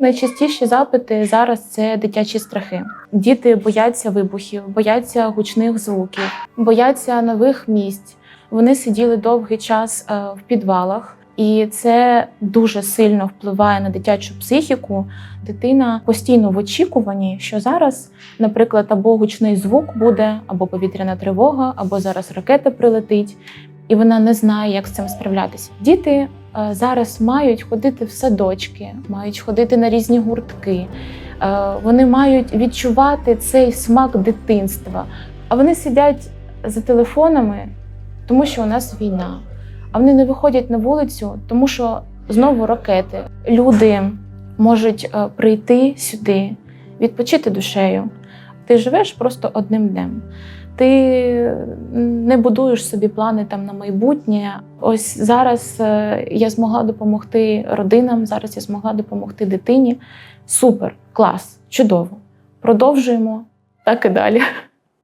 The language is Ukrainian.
Найчастіші запити зараз це дитячі страхи. Діти бояться вибухів, бояться гучних звуків, бояться нових місць. Вони сиділи довгий час е, в підвалах, і це дуже сильно впливає на дитячу психіку. Дитина постійно в очікуванні, що зараз, наприклад, або гучний звук буде, або повітряна тривога, або зараз ракета прилетить, і вона не знає, як з цим справлятися. Діти зараз мають ходити в садочки, мають ходити на різні гуртки. Е, Вони мають відчувати цей смак дитинства. А вони сидять за телефонами, тому що у нас війна. А вони не виходять на вулицю, тому що знову ракети. Люди можуть е, прийти сюди, відпочити душею. Ти живеш просто одним днем. Ти не будуєш собі плани там на майбутнє. Ось зараз е, я змогла допомогти родинам, зараз я змогла допомогти дитині. Супер, клас, чудово. Продовжуємо так і далі.